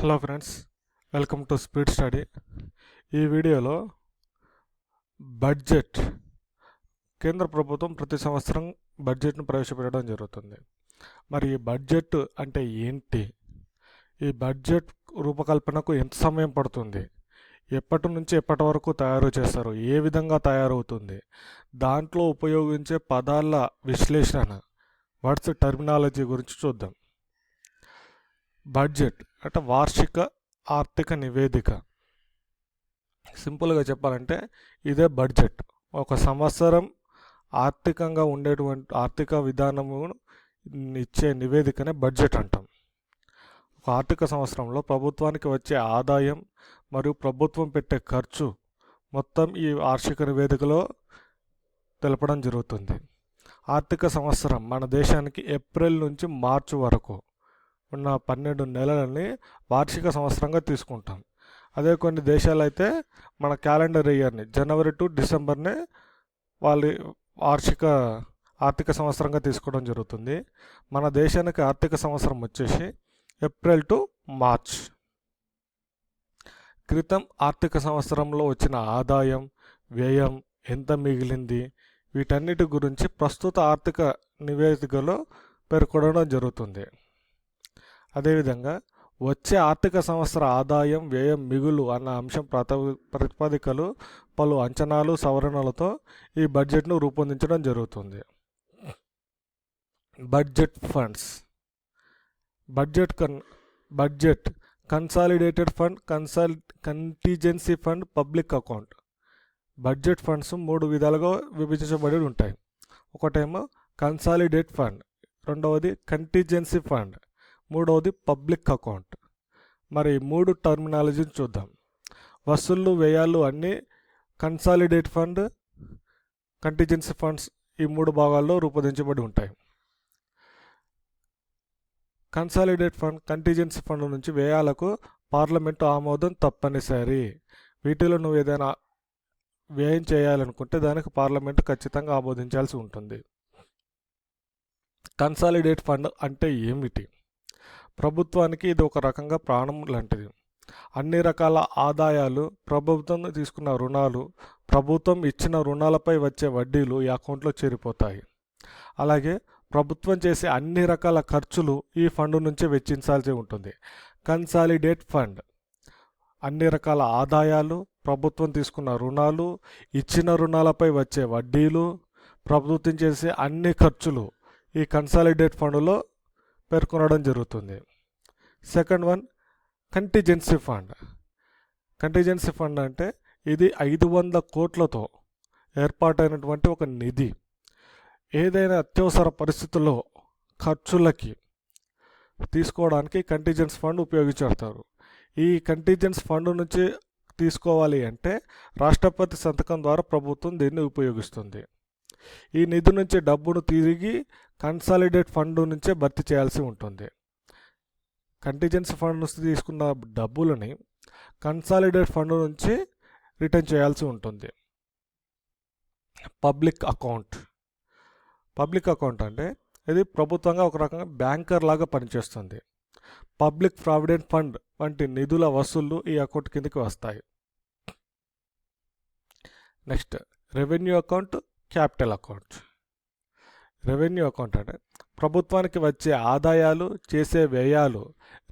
Hello friends welcome to speed study. ఈ వీడియోలో budget. కేంద్ర ప్రభుత్వం ప్రతి సంవత్సరం బడ్జెట్ను ప్రవేశపెట్టడం జరుగుతుంది. మరి ఈ బడ్జెట్ అంటే ఏంటి? ఈ బడ్జెట్ రూపకల్పనకు ఎంత సమయం పడుతుంది? ఎప్పటి నుంచి ఎప్పటి వరకు తయారు చేస్తారు? ఏ విధంగా తయారవుతుంది? దాంట్లో ఉపయోగించే పదాల విశ్లేషణ. వర్డ్స్ టర్మినాలజీ గురించి చూద్దాం. బడ్జెట్. అంటే వార్షిక ఆర్థిక నివేదిక. సింపుల్గా చెప్పాలంటే ఇదే బడ్జెట్. ఒక సంవత్సరం ఆర్థికంగా ఉండేటువంటి ఆర్థిక విధానము ఇచ్చే నివేదికనే బడ్జెట్ అంటాం. ఒక ఆర్థిక సంవత్సరంలో ప్రభుత్వానికి వచ్చే ఆదాయం మరియు ప్రభుత్వం పెట్టే ఖర్చు మొత్తం ఈ వార్షిక నివేదికలో తెలపడం జరుగుతుంది. ఆర్థిక సంవత్సరం మన దేశానికి ఏప్రిల్ నుంచి మార్చి వరకు ఉన్న పన్నెండు నెలలని వార్షిక సంవత్సరంగా తీసుకుంటాం. అదే కొన్ని దేశాలు అయితే మన క్యాలెండర్ ఇయర్ని జనవరి టు డిసెంబర్ని వాళ్ళ వార్షిక ఆర్థిక సంవత్సరంగా తీసుకోవడం జరుగుతుంది. మన దేశానికి ఆర్థిక సంవత్సరం వచ్చేసి ఏప్రిల్ టు మార్చ్. క్రితం ఆర్థిక సంవత్సరంలో వచ్చిన ఆదాయం వ్యయం ఎంత మిగిలింది వీటన్నిటి గురించి ప్రస్తుత ఆర్థిక నివేదికలో పేర్కొనడం జరుగుతుంది. అదేవిధంగా వచ్చే ఆర్థిక సంవత్సర ఆదాయం వ్యయం మిగులు అన్న అంశం ప్రతి ప్రతిపాదికలు పలు అంచనాలు సవరణలతో ఈ బడ్జెట్ను రూపొందించడం జరుగుతుంది. Budget funds. బడ్జెట్ కన్ budget consolidated fund console contingency fund public account. Budget funds మూడు విధాలుగా విభజించబడి ఉంటాయి. ఒకటేమో కన్సాలిడేట్ ఫండ్. రెండవది కంటిజెన్సీ ఫండ్. మూడవది పబ్లిక్ అకౌంట్. మరి మూడు టర్మినాలజీని చూద్దాం. వసూళ్ళు వ్యయాలు అన్నీ కన్సాలిడేట్ ఫండ్ కంటిజెన్సీ ఫండ్స్ ఈ మూడు భాగాల్లో రూపొందించబడి ఉంటాయి. కన్సాలిడేట్ ఫండ్ కంటిజెన్సీ ఫండ్ నుంచి వ్యయాలకు పార్లమెంటు ఆమోదం తప్పనిసరి. వీటిలో నువ్వు ఏదైనా వ్యయం చేయాలనుకుంటే దానికి పార్లమెంటు ఖచ్చితంగా ఆమోదించాల్సి ఉంటుంది. కన్సాలిడేట్ ఫండ్ అంటే ఏమిటి? ప్రభుత్వానికి ఇది ఒక రకంగా ప్రాణం లాంటిది. అన్ని రకాల ఆదాయాలు ప్రభుత్వం తీసుకున్న రుణాలు ప్రభుత్వం ఇచ్చిన రుణాలపై వచ్చే వడ్డీలు ఈ అకౌంట్లో చేరిపోతాయి. అలాగే ప్రభుత్వం చేసే అన్ని రకాల ఖర్చులు ఈ ఫండ్ నుంచి వెచ్చించాల్సి ఉంటుంది. Consolidate fund. అన్ని రకాల ఆదాయాలు ప్రభుత్వం తీసుకున్న రుణాలు ఇచ్చిన రుణాలపై వచ్చే వడ్డీలు ప్రభుత్వం చేసే అన్ని ఖర్చులు ఈ కన్సాలిడేట్ ఫండ్లో పేర్కొనడం జరుగుతుంది. Second one contingency fund contingency fund అంటే ఇది ఐదు వందల కోట్లతో ఏర్పాటైనటువంటి ఒక నిధి. ఏదైనా అత్యవసర పరిస్థితుల్లో ఖర్చులకి తీసుకోవడానికి కంటిజెన్స్ ఫండ్ ఉపయోగించేస్తారు ఈ కంటిజెన్స్ ఫండ్ నుంచి తీసుకోవాలి అంటే రాష్ట్రపతి సంతకం ద్వారా ప్రభుత్వం దీన్ని ఉపయోగిస్తుంది. ఈ నిధి నుంచి డబ్బును తిరిగి కన్సాలిడేట్ ఫండ్ నుంచే భర్తీ చేయాల్సి ఉంటుంది. కంటిజెన్సీ ఫండ్ నుంచి తీసుకున్న డబ్బులని కన్సాలిడేట్ ఫండ్ నుంచి రిటర్న్ చేయాల్సి ఉంటుంది. పబ్లిక్ అకౌంట్ పబ్లిక్ అకౌంట్ అంటే ఇది ప్రభుత్వంగా ఒక రకంగా బ్యాంకర్ లాగా పనిచేస్తుంది. పబ్లిక్ ప్రావిడెంట్ ఫండ్ వంటి నిధుల వసూళ్ళు ఈ అకౌంట్ కిందకి వస్తాయి. Next revenue account capital account. Revenue account అంటే ప్రభుత్వానికి వచ్చే ఆదాయాలు చేసే వ్యయాలు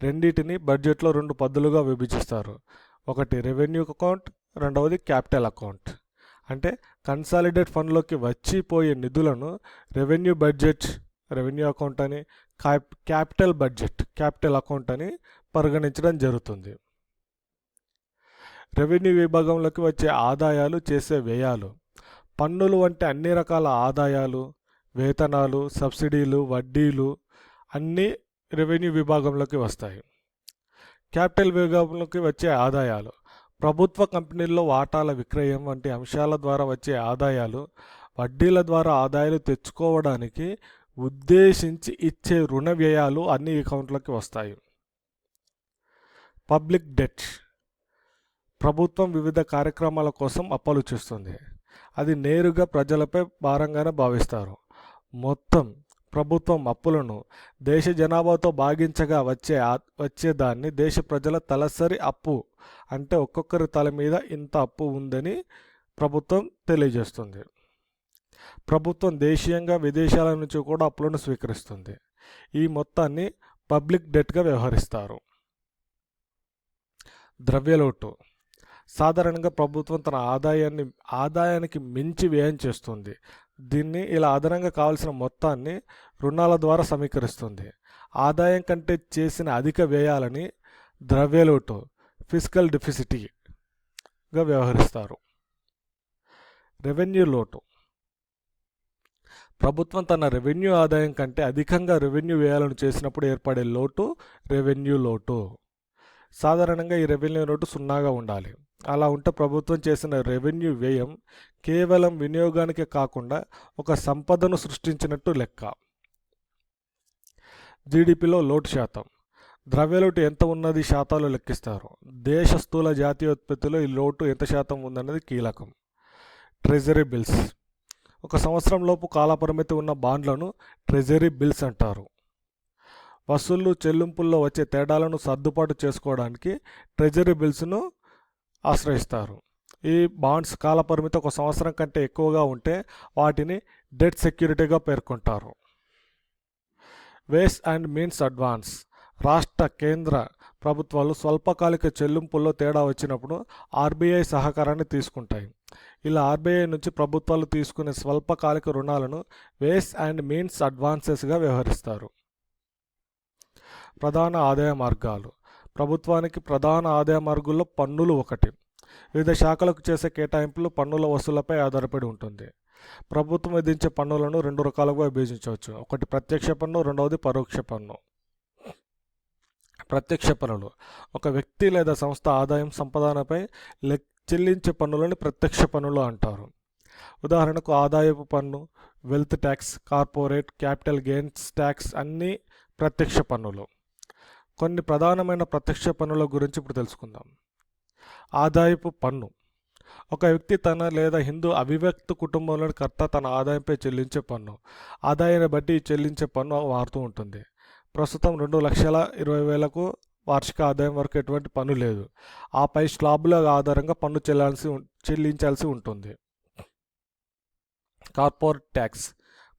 రెండింటిని బడ్జెట్లో రెండు పద్ధతులుగా విభజిస్తారు. ఒకటి రెవెన్యూ అకౌంట్ రెండవది క్యాపిటల్ అకౌంట్. అంటే కన్సాలిడేట్ ఫండ్లోకి వచ్చిపోయే నిధులను రెవెన్యూ బడ్జెట్ రెవెన్యూ అకౌంట్ అని క్యాపిటల్ బడ్జెట్ క్యాపిటల్ అకౌంట్ అని పరిగణించడం జరుగుతుంది. రెవెన్యూ విభాగంలోకి వచ్చే ఆదాయాలు చేసే వ్యయాలు పన్నులు వంటి అన్ని రకాల ఆదాయాలు వేతనాలు సబ్సిడీలు వడ్డీలు అన్నీ రెవెన్యూ విభాగంలోకి వస్తాయి. క్యాపిటల్ విభాగంలోకి వచ్చే ఆదాయాలు ప్రభుత్వ కంపెనీల్లో వాటాల విక్రయం వంటి అంశాల ద్వారా వచ్చే ఆదాయాలు వడ్డీల ద్వారా ఆదాయాలు తెచ్చుకోవడానికి ఉద్దేశించి ఇచ్చే రుణ వ్యయాలు అన్ని అకౌంట్లోకి వస్తాయి. పబ్లిక్ డెట్ ప్రభుత్వం వివిధ కార్యక్రమాల కోసం అప్పలు చేస్తుంది. అది నేరుగా ప్రజలపై భారంగానే భావిస్తారు. మొత్తం ప్రభుత్వం అప్పులను దేశ జనాభాతో భాగించగా వచ్చే వచ్చేదాన్ని దేశ ప్రజల తలసరి అప్పు అంటే ఒక్కొక్కరి తల మీద ఇంత అప్పు ఉందని ప్రభుత్వం తెలియజేస్తుంది. ప్రభుత్వం దేశీయంగా విదేశాల నుంచి కూడా అప్పులను స్వీకరిస్తుంది. ఈ మొత్తాన్ని పబ్లిక్ డెట్గా వ్యవహరిస్తారు. ద్రవ్యలోటు. సాధారణంగా ప్రభుత్వం తన ఆదాయాన్ని ఆదాయానికి మించి వ్యయం చేస్తుంది. దీన్ని ఇలా అదనంగా కావలసిన మొత్తాన్ని రుణాల ద్వారా సమీకరిస్తుంది. ఆదాయం కంటే చేసిన అధిక వ్యయాలని ద్రవ్యలోటు ఫిజికల్ డెఫిసిటీగా వ్యవహరిస్తారు. రెవెన్యూ లోటు. ప్రభుత్వం తన రెవెన్యూ ఆదాయం కంటే అధికంగా రెవెన్యూ వ్యయాలను చేసినప్పుడు ఏర్పడే లోటు రెవెన్యూ లోటు. సాధారణంగా ఈ రెవెన్యూ లోటు సున్నాగా ఉండాలి. అలా ఉంటే ప్రభుత్వం చేసిన రెవెన్యూ వ్యయం కేవలం వినియోగానికే కాకుండా ఒక సంపదను సృష్టించినట్టు లెక్క. జీడిపిలో లోటు శాతం. ద్రవ్యలోటు ఎంత ఉన్నది శాతాలు లెక్కిస్తారు. దేశ స్థూల జాతీయోత్పత్తిలో ఈ లోటు ఎంత శాతం ఉందన్నది కీలకం. ట్రెజరీ బిల్స్ ఒక సంవత్సరం లోపు కాలపరిమితి ఉన్న బాండ్లను ట్రెజరీ బిల్స్ అంటారు. వసూళ్ళు చెల్లింపుల్లో వచ్చే తేడాలను సర్దుబాటు చేసుకోవడానికి ట్రెజరీ బిల్స్ను ఆశ్రయిస్తారు. ఈ బాండ్స్ కాలపరిమితి ఒక సంవత్సరం కంటే ఎక్కువగా ఉంటే వాటిని డెట్ సెక్యూరిటీగా పేర్కొంటారు. వేస్ అండ్ మీన్స్ అడ్వాన్స్ రాష్ట్ర కేంద్ర ప్రభుత్వాలు స్వల్పకాలిక చెల్లింపుల్లో తేడా వచ్చినప్పుడు ఆర్బీఐ సహకారాన్ని తీసుకుంటాయి. ఇలా ఆర్బీఐ నుంచి ప్రభుత్వాలు తీసుకునే స్వల్పకాలిక రుణాలను వేస్ అండ్ మీన్స్ అడ్వాన్సెస్గా వ్యవహరిస్తారు. ప్రధాన ఆదాయ మార్గాలు. ప్రభుత్వానికి ప్రధాన ఆదాయ మార్గాల్లో పన్నులు ఒకటి. వివిధ శాఖలకు చేసే కేటాయింపులు పన్నుల వసూలపై ఆధారపడి ఉంటుంది. ప్రభుత్వం విధించే పన్నులను రెండు రకాలుగా విభజించవచ్చు. ఒకటి ప్రత్యక్ష పన్ను రెండవది పరోక్ష పన్ను. ప్రత్యక్ష పన్నులు. ఒక వ్యక్తి లేదా సంస్థ ఆదాయం సంపాదనపై చెల్లించే పన్నులని ప్రత్యక్ష పన్నులు అంటారు. ఉదాహరణకు ఆదాయపు పన్ను wealth tax corporate capital gains tax అన్నీ ప్రత్యక్ష పన్నులు. కొన్ని ప్రధానమైన ప్రత్యక్ష పన్నుల గురించి ఇప్పుడు తెలుసుకుందాం. ఆదాయపు పన్ను. ఒక వ్యక్తి తన లేదా హిందూ అవివ్యక్త కుటుంబంలోని కర్త తన ఆదాయంపై చెల్లించే పన్ను. ఆదాయాన్ని బట్టి చెల్లించే పన్ను మారుతూ ఉంటుంది. ప్రస్తుతం రెండు లక్షల ఇరవై వేలకు వార్షిక ఆదాయం వరకు ఎటువంటి పన్ను లేదు. ఆపై స్లాబుల ఆధారంగా పన్ను చెల్లాల్సి ఉం- చెల్లించాల్సి ఉంటుంది. Corporate tax.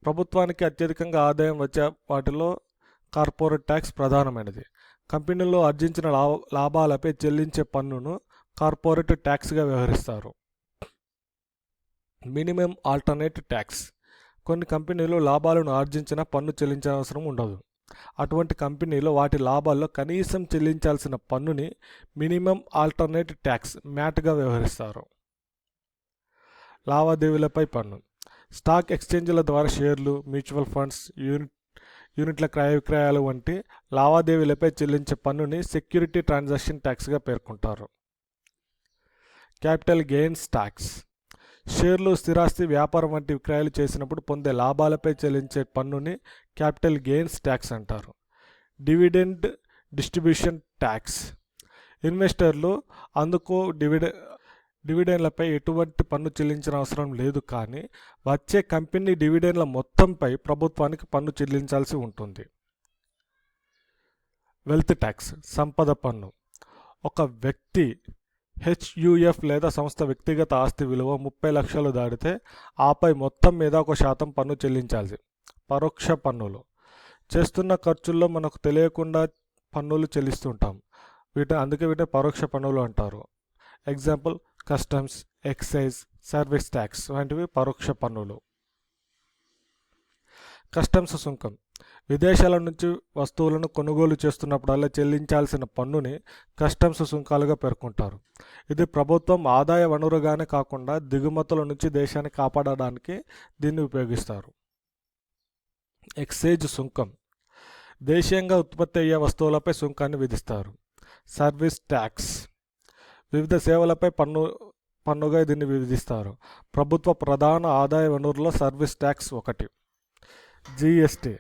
ప్రభుత్వానికి అత్యధికంగా ఆదాయం వచ్చే వాటిలో కార్పొరేట్ ట్యాక్స్ ప్రధానమైనది. కంపెనీలో ఆర్జించిన లాభ లాభాలపై చెల్లించే పన్నును కార్పొరేట్ ట్యాక్స్గా వ్యవహరిస్తారు. Minimum alternate tax. కొన్ని కంపెనీలు లాభాలను ఆర్జించిన పన్ను చెల్లించాల్సిన ఉండదు. అటువంటి కంపెనీలో వాటి లాభాల్లో కనీసం చెల్లించాల్సిన పన్నుని మినిమం ఆల్టర్నేట్ ట్యాక్స్ మ్యాట్గా వ్యవహరిస్తారు. లావాదేవీలపై పన్ను. స్టాక్ ఎక్స్చేంజ్ల ద్వారా షేర్లు మ్యూచువల్ ఫండ్స్ యూనిట్ యూనిట్ల క్రయ విక్రయాలు వంటి లావాదేవీలపై చెల్లించే పన్నుని సెక్యూరిటీ ట్రాన్సాక్షన్ ట్యాక్స్గా పేర్కొంటారు. Capital gains tax. షేర్లు స్థిరాస్తి వ్యాపారం వంటి విక్రయాలు చేసినప్పుడు పొందే లాభాలపై చెల్లించే పన్నుని క్యాపిటల్ గెయిన్స్ ట్యాక్స్ అంటారు. Dividend distribution tax. ఇన్వెస్టర్లు అందుకు డివిడె డివిడెండ్లపై ఎటువంటి పన్ను చెల్లించిన అవసరం లేదు కానీ వచ్చే కంపెనీ డివిడెండ్ల మొత్తంపై ప్రభుత్వానికి పన్ను చెల్లించాల్సి ఉంటుంది. వెల్త్ ట్యాక్స్ సంపద పన్ను. ఒక వ్యక్తి హెచ్యుఎఫ్ లేదా సంస్థ వ్యక్తిగత ఆస్తి విలువ ముప్పై లక్షలు దాటితే ఆపై మొత్తం మీద ఒక శాతం పన్ను చెల్లించాల్సి పరోక్ష పన్నులు. చేస్తున్న ఖర్చుల్లో మనకు తెలియకుండా పన్నులు చెల్లిస్తుంటాం. వీటి అందుకే వీటిని పరోక్ష పన్నులు అంటారు. Example customs excise service tax వంటివి పరోక్ష పన్నులు. కస్టమ్స్ సుంకం. విదేశాల నుంచి వస్తువులను కొనుగోలు చేస్తున్నప్పుడల్లా చెల్లించాల్సిన పన్నుని కస్టమ్స్ సుంకాలుగా పేర్కొంటారు. ఇది ప్రభుత్వం ఆదాయ వనరుగానే కాకుండా దిగుమతుల నుంచి దేశాన్ని కాపాడడానికి దీన్ని ఉపయోగిస్తారు. ఎక్సైజ్ సుంకం. దేశీయంగా ఉత్పత్తి అయ్యే వస్తువులపై సుంకాన్ని విధిస్తారు. Service tax. వివిధ సేవలపై పన్ను పన్నుగా దీన్ని విధిస్తారు. ప్రభుత్వ ప్రధాన ఆదాయ వనరులో సర్వీస్ ట్యాక్స్ ఒకటి. జీఎస్టీ.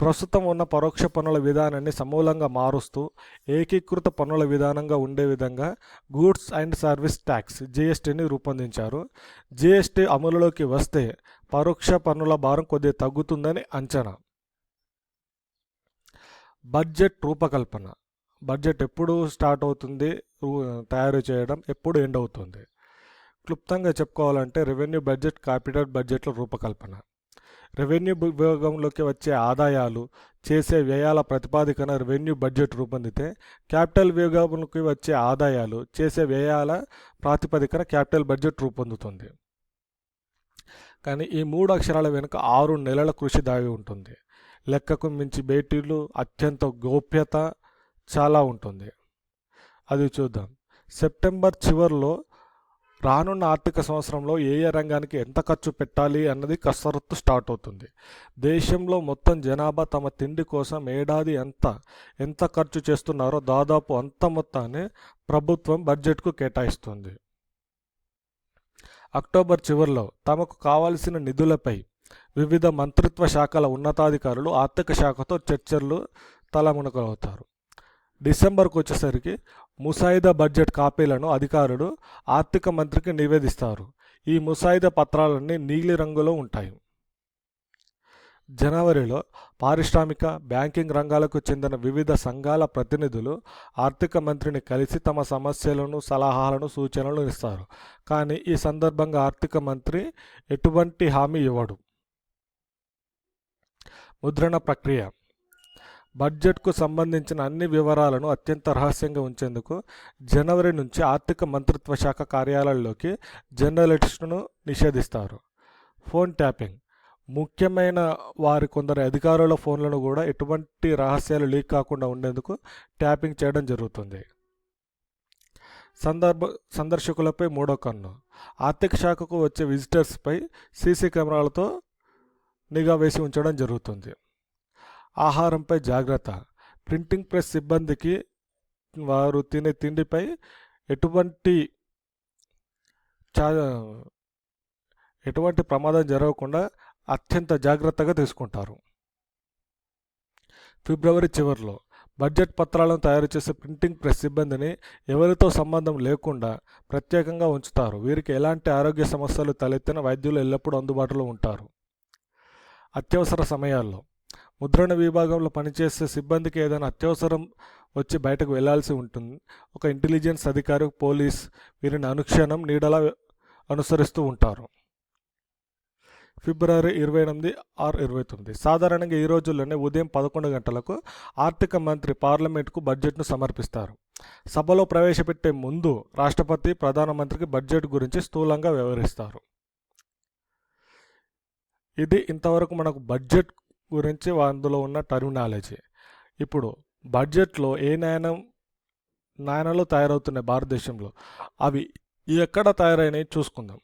ప్రస్తుతం ఉన్న పరోక్ష పన్నుల విధానాన్ని సమూలంగా మారుస్తూ ఏకీకృత పన్నుల విధానంగా ఉండే విధంగా గూడ్స్ అండ్ సర్వీస్ ట్యాక్స్ జిఎస్టీని రూపొందించారు. జిఎస్టీ అమలులోకి వస్తే పరోక్ష పన్నుల భారం కొద్దిగా తగ్గుతుందని అంచనా. బడ్జెట్ రూపకల్పన. బడ్జెట్ ఎప్పుడు స్టార్ట్ అవుతుంది రూ- తయారు చేయడం ఎప్పుడు ఎండ్ అవుతుంది? క్లుప్తంగా చెప్పుకోవాలంటే రెవెన్యూ బడ్జెట్ క్యాపిటల్ బడ్జెట్ల రూపకల్పన. రెవెన్యూ విభాగంలోకి వచ్చే ఆదాయాలు చేసే వ్యయాల ప్రతిపాదికన రెవెన్యూ బడ్జెట్ రూపొందితే క్యాపిటల్ విభాగంలోకి వచ్చే ఆదాయాలు చేసే వ్యయాల ప్రాతిపదికన క్యాపిటల్ బడ్జెట్ రూపొందుతుంది. కానీ ఈ మూడు అక్షరాల వెనుక ఆరు నెలల కృషి దాగి ఉంటుంది. లెక్కకు మించి భేటీలు అత్యంత గోప్యత చాలా ఉంటుంది. అది చూద్దాం. సెప్టెంబర్ చివరిలో రానున్న ఆర్థిక సంవత్సరంలో ఏ ఏ రంగానికి ఎంత ఖర్చు పెట్టాలి అన్నది కసరత్తు స్టార్ట్ అవుతుంది. దేశంలో మొత్తం జనాభా తమ తిండి కోసం ఏడాది ఎంత ఎంత ఖర్చు చేస్తున్నారో దాదాపు అంత మొత్తాన్ని ప్రభుత్వం బడ్జెట్కు కేటాయిస్తుంది. అక్టోబర్ చివరిలో తమకు కావాల్సిన నిధులపై వివిధ మంత్రిత్వ శాఖల ఉన్నతాధికారులు ఆర్థిక శాఖతో చర్చలు తలమునకలవుతారు. డిసెంబర్కు వచ్చేసరికి ముసాయిదా బడ్జెట్ కాపీలను అధికారులు ఆర్థిక మంత్రికి నివేదిస్తారు. ఈ ముసాయిదా పత్రాలన్నీ నీలి రంగులో ఉంటాయి. జనవరిలో పారిశ్రామిక బ్యాంకింగ్ రంగాలకు చెందిన వివిధ సంఘాల ప్రతినిధులు ఆర్థిక మంత్రిని కలిసి తమ సమస్యలను సలహాలను సూచనలు ఇస్తారు. కానీ ఈ సందర్భంగా ఆర్థిక మంత్రి ఎటువంటి హామీ ఇవ్వడు. ముద్రణ ప్రక్రియ బడ్జెట్కు సంబంధించిన అన్ని వివరాలను అత్యంత రహస్యంగా ఉంచేందుకు జనవరి నుంచి ఆర్థిక మంత్రిత్వ శాఖ కార్యాలయాల్లోకి జర్నలిస్టును నిషేధిస్తారు. Phone tapping. ముఖ్యమైన వారి కొందరు అధికారుల ఫోన్లను కూడా ఎటువంటి రహస్యాలు లీక్ కాకుండా ఉండేందుకు ట్యాపింగ్ చేయడం జరుగుతుంది. సందర్భ సందర్శకులపై మూడో కన్ను. ఆర్థిక శాఖకు వచ్చే విజిటర్స్పై సీసీ కెమెరాలతో నిఘా వేసి ఉంచడం జరుగుతుంది. ఆహారంపై జాగ్రత్త. ప్రింటింగ్ ప్రెస్ సిబ్బందికి వారు తినే తిండిపై ఎటువంటి చా ఎటువంటి ప్రమాదం జరగకుండా అత్యంత జాగ్రత్తగా తీసుకుంటారు. ఫిబ్రవరి చివరిలో బడ్జెట్ పత్రాలను తయారు చేసే ప్రింటింగ్ ప్రెస్ సిబ్బందిని ఎవరితో సంబంధం లేకుండా ప్రత్యేకంగా ఉంచుతారు. వీరికి ఎలాంటి ఆరోగ్య సమస్యలు తలెత్తిన వైద్యులు ఎల్లప్పుడూ అందుబాటులో ఉంటారు. అత్యవసర సమయాల్లో ముద్రణ విభాగంలో పనిచేసే సిబ్బందికి ఏదైనా అత్యవసరం వచ్చి బయటకు వెళ్ళాల్సి ఉంటుంది. ఒక ఇంటెలిజెన్స్ అధికారి పోలీస్ వీరిని అనుక్షణం నీడలా అనుసరిస్తూ ఉంటారు. ఫిబ్రవరి ఇరవై ఎనిమిది ఆరు ఇరవై తొమ్మిది. సాధారణంగా ఈ రోజుల్లోనే ఉదయం పదకొండు గంటలకు ఆర్థిక మంత్రి పార్లమెంట్కు బడ్జెట్ను సమర్పిస్తారు. సభలో ప్రవేశపెట్టే ముందు రాష్ట్రపతి ప్రధానమంత్రికి బడ్జెట్ గురించి స్థూలంగా వివరిస్తారు. ఇది ఇంతవరకు మనకు బడ్జెట్ గురించి అందులో ఉన్న టర్మినాలజీ ఇప్పుడు బడ్జెట్లో ఏ నాణం నాణాలు తయారవుతున్నాయి భారతదేశంలో? అవి ఎక్కడ తయారైనాయి చూసుకుందాం.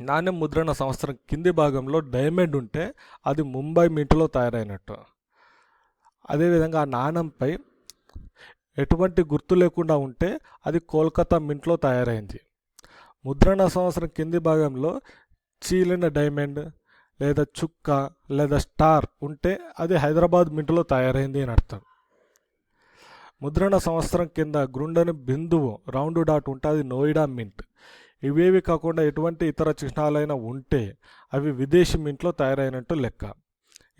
నాణ్యం ముద్రణ సంవత్సరం కింది భాగంలో డైమండ్ ఉంటే అది ముంబై మింట్లో తయారైనట్టు. అదేవిధంగా ఆ నాణంపై ఎటువంటి గుర్తు లేకుండా ఉంటే అది కోల్కతా మింట్లో తయారైంది. ముద్రణ సంవత్సరం కింది భాగంలో చీలిన డైమండ్ లేదా చుక్క లేదా స్టార్ ఉంటే అది హైదరాబాద్ మింట్లో తయారైంది అని అర్థం. ముద్రణ సంవత్సరం కింద గ్రుండని బిందువు రౌండ్ డాట్ ఉంటే అది నోయిడా మింట్. ఇవేవి కాకుండా ఎటువంటి ఇతర చిహ్నాలైనా ఉంటే అవి విదేశీ మింట్లో తయారైనట్టు లెక్క.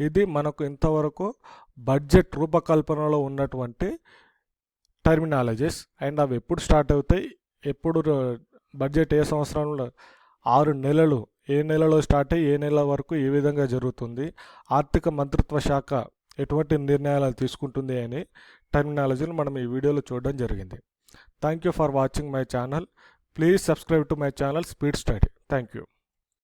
ఇది మనకు ఇంతవరకు బడ్జెట్ రూపకల్పనలో ఉన్నటువంటి టర్మినాలజీస్. అండ్ అవి ఎప్పుడు స్టార్ట్ అవుతాయి? ఎప్పుడు బడ్జెట్ ఏ సంవత్సరంలో? ఆరు నెలలు ఏ నెలలో స్టార్ట్ అయ్యి ఏ నెల వరకు ఏ విధంగా జరుగుతుంది ఆర్థిక మంత్రిత్వ శాఖ ఎటువంటి నిర్ణయాలు తీసుకుంటుంది అని టర్మినాలజీని మనం ఈ వీడియోలో చూడడం జరిగింది. Thank you for watching my channel please subscribe to my channel speed study thank you